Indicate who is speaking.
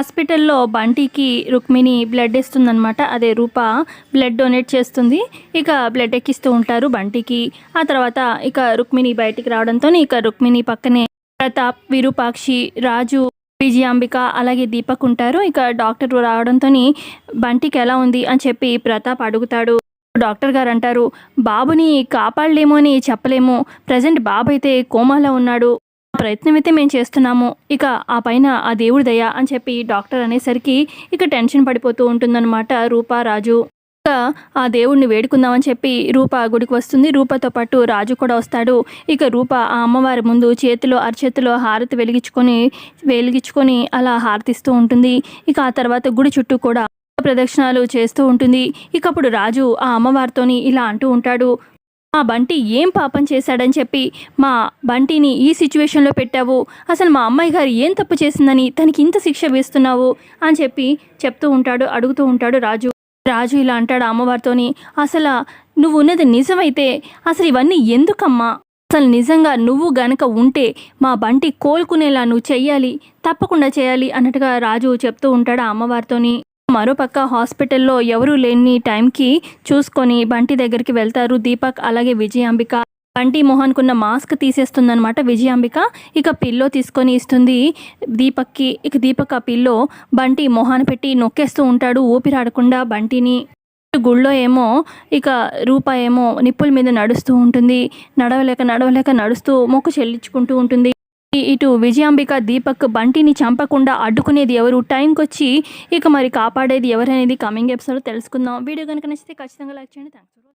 Speaker 1: హాస్పిటల్లో బంటికి రుక్మిణి బ్లడ్ ఇస్తుందన్నమాట. అదే రూప blood donate చేస్తుంది. ఇక బ్లడ్ ఎక్కిస్తూ ఉంటారు బంటికి. ఆ తర్వాత ఇక రుక్మిణి బయటికి రావడంతో ఇక రుక్మిణి పక్కనే ప్రతాప్ విరూపాక్షి రాజు విజయాంబిక అలాగే దీపక్ ఉంటారు. ఇక డాక్టర్ రావడంతో బంటికి ఎలా ఉంది అని చెప్పి ప్రతాప్ అడుగుతాడు. డాక్టర్ గారు అంటారు బాబుని కాపాడలేమో అని చెప్పలేము. ప్రజెంట్ బాబు అయితే కోమాలో ఉన్నాడు. ప్రయత్నం అయితే మేము చేస్తున్నాము. ఇక ఆ పైన ఆ దేవుడి దయ అని చెప్పి డాక్టర్ అనేసరికి ఇక టెన్షన్ పడిపోతూ ఉంటుందన్నమాట రూపా రాజు. ఇక ఆ దేవుడిని వేడుకుందామని చెప్పి రూప గుడికి వస్తుంది. రూపతో పాటు రాజు కూడా వస్తాడు. ఇక రూప ఆ అమ్మవారి ముందు చేతిలో అరచేతిలో హారతి వెలిగించుకొని వెలిగించుకొని అలా హారతిస్తూ ఉంటుంది. ఇక ఆ తర్వాత గుడి చుట్టూ కూడా ప్రదక్షిణాలు చేస్తూ ఉంటుంది. ఇక అప్పుడు రాజు ఆ అమ్మవారితోని ఇలా అంటూ ఉంటాడు. మా బంటి ఏం పాపం చేశాడని చెప్పి మా బంటిని ఈ సిచ్యువేషన్లో పెట్టావు. అసలు మా అమ్మాయి గారు ఏం తప్పు చేసిందని తనకి ఇంత శిక్ష వేస్తున్నావు అని చెప్పి చెప్తూ ఉంటాడు అడుగుతూ ఉంటాడు రాజు. రాజు ఇలా అంటాడు అమ్మవారితోని అసలు నువ్వు ఉన్నది నిజమైతే అసలు ఇవన్నీ ఎందుకమ్మా? అసలు నిజంగా నువ్వు గనక ఉంటే మా బంటి కోలుకునేలా నువ్వు చెయ్యాలి తప్పకుండా చేయాలి అన్నట్టుగా రాజు చెప్తూ ఉంటాడు అమ్మవారితోని. మరోపక్క హాస్పిటల్లో ఎవరూ లేని టైంకి చూసుకొని బంటి దగ్గరికి వెళ్తారు దీపక్ అలాగే విజయాంబిక బంటి మొహాన్కున్న మాస్క్ తీసేస్తుందనమాట విజయాంబిక ఇక పిల్లో తీసుకొని ఇస్తుంది దీపక్కి. ఇక దీపక్ ఆ పిల్లో బంటి మొహాన్ని పెట్టి నొక్కేస్తూ ఉంటాడు ఊపిరాడకుండా బంటిని. గుళ్ళో ఏమో ఇక రూప ఏమో నిప్పుల మీద నడుస్తూ ఉంటుంది. నడవలేక నడవలేక నడుస్తూ మొక్కు చెల్లించుకుంటూ ఉంటుంది. ఇటు విజయాంబిక దీపక్ బంటిని చంపకుండా అడ్డుకునేది ఎవరు? టైంకి వచ్చి ఇక మరి కాపాడేది ఎవరనేది కమింగ్ ఎపిసోడ్ తెలుసుకుందాం. వీడియో కనుక నచ్చితే ఖచ్చితంగా లైక్ చేయండి. థ్యాంక్స్